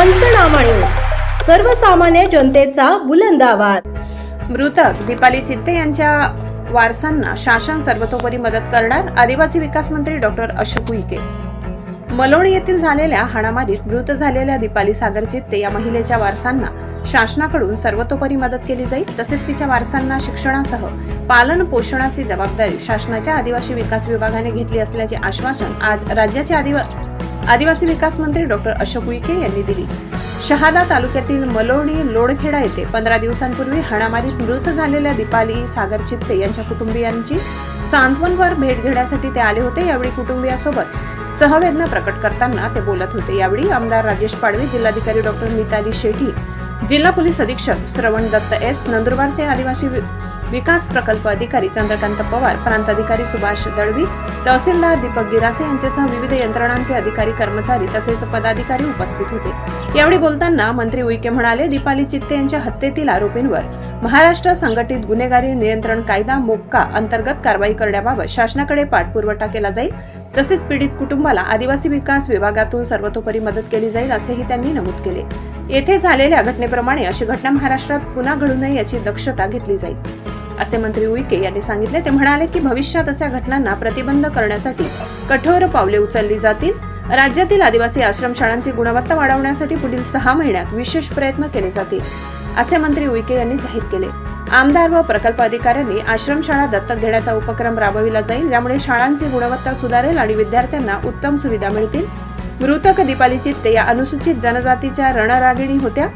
पंचनामा न्यूज सर्वसामान्य जनतेचा बुलंद आवाज. मृतक दीपाली चित्ते यांच्या वारसांना शासन सर्वतोपरी मदत करणार आदिवासी विकास मंत्री डॉक्टर अशोक उईके. मलोणी येथील झालेल्या हाणामारीत मृत झालेल्या दीपाली सागर चित्ते या महिलेच्या वारसांना शासनाकडून सर्वतोपरी मदत केली जाईल तसेच तिच्या वारसांना शिक्षणासह पालन पोषणाची जबाबदारी शासनाच्या आदिवासी विकास विभागाने घेतली असल्याचे आश्वासन आज राज्याचे आदिवा आदिवासी विकास मंत्री डॉक्टर अशोक उईके यांनी दिली. शहादा तालुक्यातील मलोणी लोणखेडा येथे पंधरा दिवसांपूर्वी हाणामारीत मृत झालेल्या दीपाली सागर चित्ते यांच्या कुटुंबियांची सांत्वनवर भेट घेण्यासाठी ते आले होते. यावेळी कुटुंबियासोबत सहवेदना प्रकट करताना ते बोलत होते. यावेळी आमदार राजेश पाडवे जिल्हाधिकारी डॉक्टर मिताली शेठी जिल्हा पोलीस अधीक्षक श्रवण दत्त एस नंदुरबारचे आदिवासी विकास प्रकल्प अधिकारी चंद्रकांत पवार प्रांताधिकारी सुभाष दळवी तहसीलदार दीपक गिरासे यांच्यासह विविध यंत्रणांचे अधिकारी कर्मचारी तसेच पदाधिकारी उपस्थित होते. यावेळी बोलताना मंत्री उईके म्हणाले दीपाली चित्ते यांच्या हत्येतील आरोपींवर महाराष्ट्र संघटित गुन्हेगारी नियंत्रण कायदा मोक्का अंतर्गत कारवाई करण्याबाबत शासनाकडे पाठपुरवठा केला जाईल तसेच पीडित कुटुंबाला आदिवासी विकास विभागातून सर्वतोपरी मदत केली जाईल असेही त्यांनी नमूद केले. येथे झालेल्या घटने घटनेप्रमाणे अशी घटना महाराष्ट्रात पुन्हा घडू नये याची दक्षता घेतली जाईल. असे मंत्री उईके यांनी सांगितले ते म्हणाले की भविष्यात अशा घटनांना प्रतिबंध करण्यासाठी कठोर पावले उचलली जातील. राज्यातील आदिवासी आश्रमशाळांची गुणवत्ता वाढवण्यासाठी पुढील सहा महिन्यात विशेष प्रयत्न केले जातील असे मंत्री उईके यांनी जाहीर केले. आमदार व प्रकल्प अधिकाऱ्यांनी आश्रमशाळा दत्तक घेण्याचा उपक्रम राबविला जाईल ज्यामुळे शाळांची गुणवत्ता सुधारेल आणि विद्यार्थ्यांना उत्तम सुविधा मिळतील. मृतक दीपाली चित्ते या अनुसूचित जनजातीच्या रणरागिणी होत्या.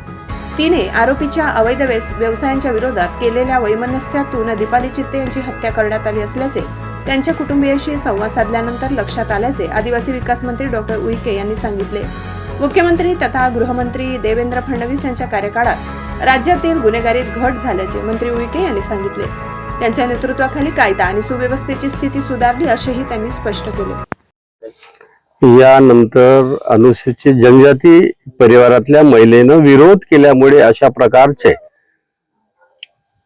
तिने आरोपीच्या अवैध व्यवसायांच्या विरोधात केलेल्या वैमनस्यातून दीपाली चित्ते यांची हत्या करण्यात आली असल्याचे त्यांच्या कुटुंबियाशी संवाद साधल्यानंतर लक्षात आल्याचे आदिवासी विकास मंत्री डॉक्टर उईके यांनी सांगितले. मुख्यमंत्री तथा गृहमंत्री देवेंद्र फडणवीस यांच्या कार्यकाळात राज्यातील गुन्हेगारीत घट झाल्याचे मंत्री उईके यांनी सांगितले. त्यांच्या नेतृत्वाखाली कायदा आणि सुव्यवस्थेची स्थिती सुधारली असेही त्यांनी स्पष्ट केले. यानंतर अनुसूचित जनजाती परिवारातल्या महिलेनं विरोध केल्यामुळे अशा प्रकारचे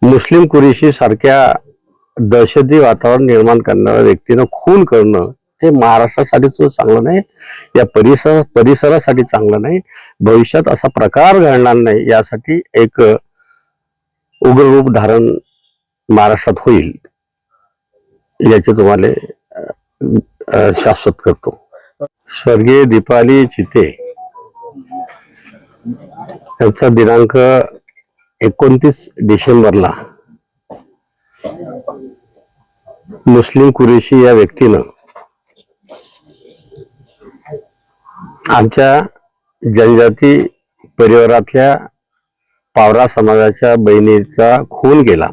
मुस्लिम कुरेशी सारख्या दहशती वातावरण निर्माण करणाऱ्या व्यक्तीनं खून करणं हे महाराष्ट्रासाठी चांगलं नाही या परिसर परिसरासाठी चांगलं नाही. भविष्यात असा प्रकार घडणार नाही यासाठी एक उग्र रूप धारण महाराष्ट्रात होईल याचे तुम्हाला शाश्वत करतो. स्वर्गीय दीपाली चिते. यांचा दिनांक एकोणतीस डिसेंबरला. मुस्लिम कुरेशी या व्यक्तीनं आमच्या जनजाती परिवारातल्या पावरा समाजाच्या बहिणीचा खून केला.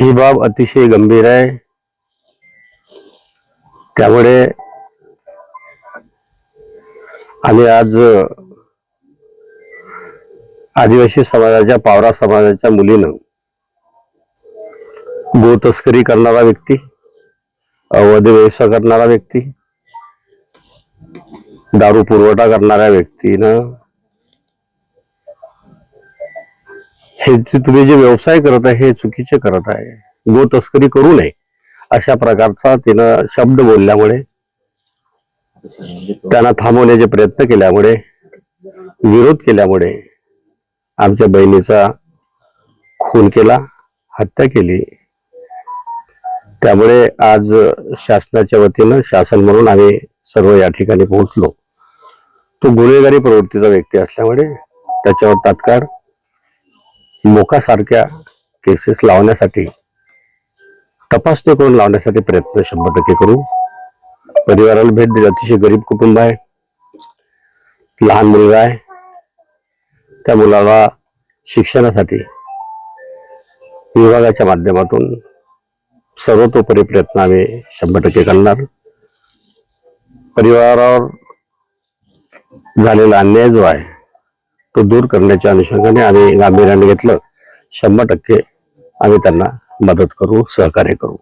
ही बाब अतिशय गंभीर आहे. त्यामुळे आम्ही आज आदिवासी समाजाच्या पावरा समाजाच्या मुलीनं गो तस्करी करणारा व्यक्ती अवैध व्यवसाय करणारा व्यक्ती दारू पुरवठा करणाऱ्या व्यक्तीनं हे तुम्ही जे व्यवसाय करत आहे हे चुकीचे करत आहे. गो तस्करी करू नये. अशा प्रकारचा तिनं शब्द बोलल्यामुळे त्यांना थांबवण्याचे प्रयत्न केल्यामुळे विरोध केल्यामुळे आमच्या बहिणीचा खून केला हत्या केली. त्यामुळे आज शासनाच्या वतीनं शासन म्हणून आम्ही सर्व या ठिकाणी पोहोचलो. तो गुन्हेगारी प्रवृत्तीचा व्यक्ती असल्यामुळे त्याच्यावर तात्काळ मोकासारख्या केसेस लावण्यासाठी तपासणी करून लावण्यासाठी प्रयत्न शंभर टक्के करू. परिवाराला भेट दिली. अतिशय गरीब कुटुंब आहे. लहान मुलगा आहे. त्या मुलाला शिक्षणासाठी विभागाच्या माध्यमातून सर्वतोपरी प्रयत्न आम्ही शंभर टक्के करणार. परिवारावर झालेला अन्याय जो आहे तो दूर करण्याच्या अनुषंगाने आम्ही गांभीर्याने घेतलं. शंभर टक्के आम्ही त्यांना मदत करू सहकार्य करू.